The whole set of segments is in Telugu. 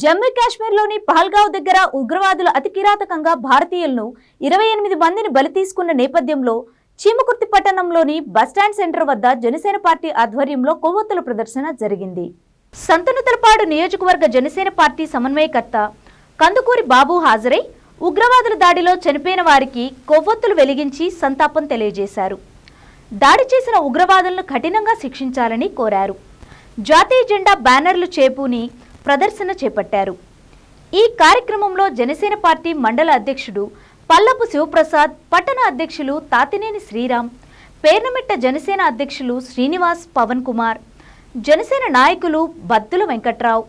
జమ్మూ కాశ్మీర్లోని పహల్గావ్ దగ్గర ఉగ్రవాదులు అతి కిరాతకంగా భారతీయులను ఇరవై ఎనిమిది మందిని బలి తీసుకున్న నేపథ్యంలో చీమకుర్తి పట్టణంలోని బస్టాండ్ సెంటర్ వద్ద జనసేన పార్టీ ఆధ్వర్యంలో కొవ్వొత్తుల ప్రదర్శన జరిగింది. సంతనుతలపాడు నియోజకవర్గ జనసేన పార్టీ సమన్వయకర్త కందుకూరి బాబు హాజరై ఉగ్రవాదుల దాడిలో చనిపోయిన వారికి కొవ్వొత్తులు వెలిగించి సంతాపం తెలియజేశారు. దాడి చేసిన ఉగ్రవాదులను కఠినంగా శిక్షించాలని కోరారు. జాతీయ జెండా బ్యానర్లు చేపూని ప్రదర్శన చేపట్టారు. ఈ కార్యక్రమంలో జనసేన పార్టీ మండల అధ్యక్షుడు పల్లపు శివప్రసాద్ పట్టణ అధ్యక్షులు తాతినేని శ్రీరామ్ పేర్నమిట్ట జనసేన అధ్యక్షులు శ్రీనివాస్ పవన్ కుమార్ జనసేన నాయకులు బత్తుల వెంకట్రావు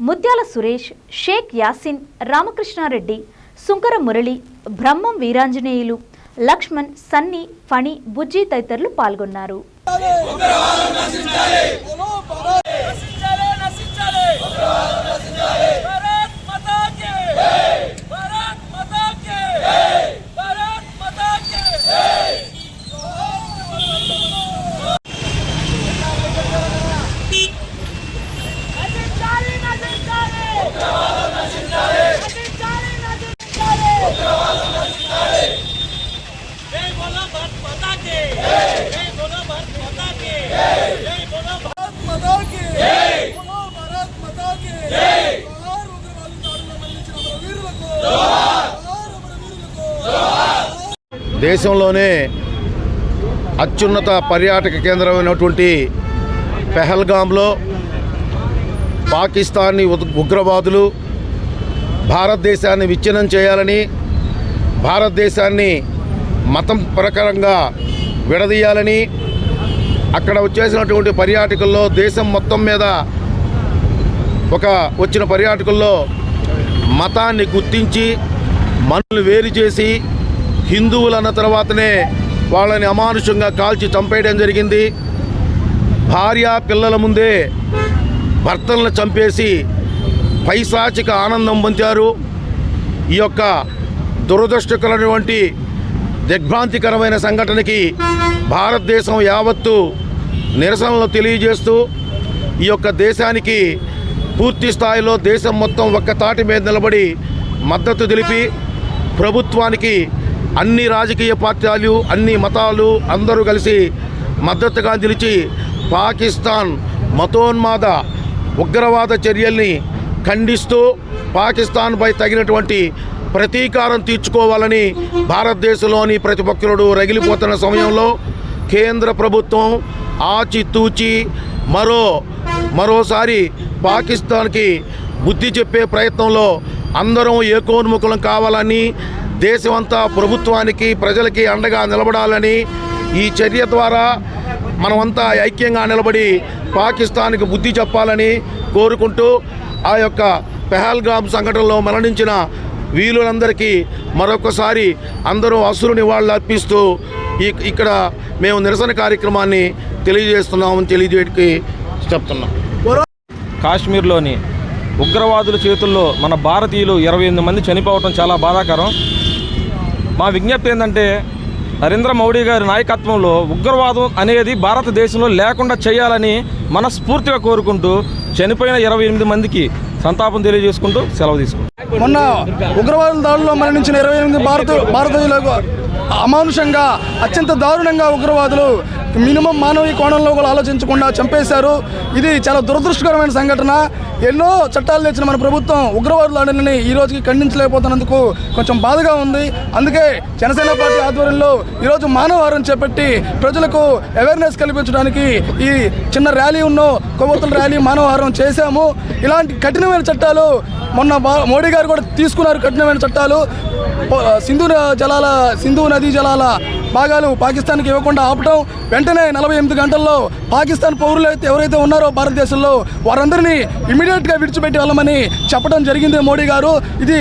ముత్యాల సురేష్ షేక్ యాసిన్ రామకృష్ణారెడ్డి సుంకర మురళి బ్రహ్మం వీరాంజనేయులు లక్ష్మణ్ సన్నీ ఫణి బుజ్జి తదితరులు పాల్గొన్నారు. Mustafa! దేశంలోనే అత్యున్నత పర్యాటక కేంద్రమైనటువంటి పెహల్గాంలో పాకిస్తానీ ఉద్- ఉగ్రవాదులు భారతదేశాన్ని విచ్ఛిన్నం చేయాలని భారతదేశాన్ని మతం ప్రకారంగా విడదీయాలని అక్కడ వచ్చేసినటువంటి పర్యాటకుల్లో దేశం మొత్తం మీద ఒక వచ్చిన పర్యాటకుల్లో మతాన్ని గుర్తించి మనులు వేరు చేసి హిందువులు అన్న తర్వాతనే వాళ్ళని అమానుషంగా కాల్చి చంపేయడం జరిగింది. భార్య పిల్లల ముందే భర్తలను చంపేసి పైశాచిక ఆనందం పొందారు. ఈ యొక్క దురదృష్టకరమైనటువంటి దిగ్భ్రాంతికరమైన సంఘటనకి భారతదేశం యావత్తు నిరసనలు తెలియజేస్తూ ఈ యొక్క దేశానికి పూర్తి స్థాయిలో దేశం మొత్తం ఒక్క తాటి మీద నిలబడి మద్దతు తెలిపి ప్రభుత్వానికి అన్ని రాజకీయ పార్టీలు అన్ని మతాలు అందరూ కలిసి మద్దతుగా నిలిచి పాకిస్తాన్ మతోన్మాద ఉగ్రవాద చర్యల్ని ఖండిస్తూ పాకిస్తాన్పై తగినటువంటి ప్రతీకారం తీర్చుకోవాలని భారతదేశంలోని ప్రతి ఒక్కరుడు రగిలిపోతున్న సమయంలో కేంద్ర ప్రభుత్వం ఆచితూచి మరో మరోసారి పాకిస్తాన్కి బుద్ధి చెప్పే ప్రయత్నంలో అందరం ఏకోన్ముఖులం కావాలని దేశమంతా ప్రభుత్వానికి ప్రజలకి అండగా నిలబడాలని ఈ చర్య ద్వారా మనమంతా ఐక్యంగా నిలబడి పాకిస్తాన్కి బుద్ధి చెప్పాలని కోరుకుంటూ ఆ యొక్క పెహల్గామ్ సంఘటనలో మరణించిన వీరులందరికీ మరొకసారి అందరూ అసురు నివాళులు అర్పిస్తూ ఈ ఇక్కడ మేము నిరసన కార్యక్రమాన్ని తెలియజేస్తున్నామని తెలియజేయడానికి చెప్తున్నాం. కాశ్మీర్లోని ఉగ్రవాదుల చేతుల్లో మన భారతీయులు ఇరవై ఎనిమిది మంది చనిపోవటం చాలా బాధాకరం. మా విజ్ఞప్తి ఏంటంటే నరేంద్ర మోడీ గారి నాయకత్వంలో ఉగ్రవాదం అనేది భారతదేశంలో లేకుండా చేయాలని మనస్ఫూర్తిగా కోరుకుంటూ చనిపోయిన ఇరవై ఎనిమిది మందికి సంతాపం తెలియజేసుకుంటూ సెలవు తీసుకుంటాం మొన్న ఉగ్రవాదుల దాడుల్లో మరణించిన ఇరవై ఎనిమిది భారత భారతీయులకు అమానుషంగా అత్యంత దారుణంగా ఉగ్రవాదులు మినిమం మానవీయ కోణంలో కూడా ఆలోచించకుండా చంపేశారు. ఇది చాలా దురదృష్టకరమైన సంఘటన. ఎన్నో చట్టాలు తెచ్చిన మన ప్రభుత్వం ఉగ్రవాదుల దాడులని ఈ రోజుకి ఖండించలేకపోతున్నందుకు కొంచెం బాధగా ఉంది. అందుకే జనసేన పార్టీ ఆధ్వర్యంలో ఈరోజు మానవహారం చేపట్టి ప్రజలకు అవేర్నెస్ కల్పించడానికి ఈ చిన్న ర్యాలీ ఉన్నో కొవ్వొత్తుల ర్యాలీ మానవహారం చేశాము. ఇలాంటి కఠినమైన చట్టాలు మొన్న మోడీ గారు కూడా తీసుకున్నారు కఠినమైన చట్టాలు. సింధు న- జలాల సింధు నదీ జలాల భాగాలు పాకిస్తాన్కి ఇవ్వకుండా ఆపటం వెంటనే నలభై ఎనిమిది గంటల్లో పాకిస్తాన్ పౌరులు అయితే ఎవరైతే ఉన్నారో భారతదేశంలో వారందరినీ ఇమీడియట్గా విడిచిపెట్టి వెళ్ళమని చెప్పడం జరిగింది మోడీ గారు. ఇది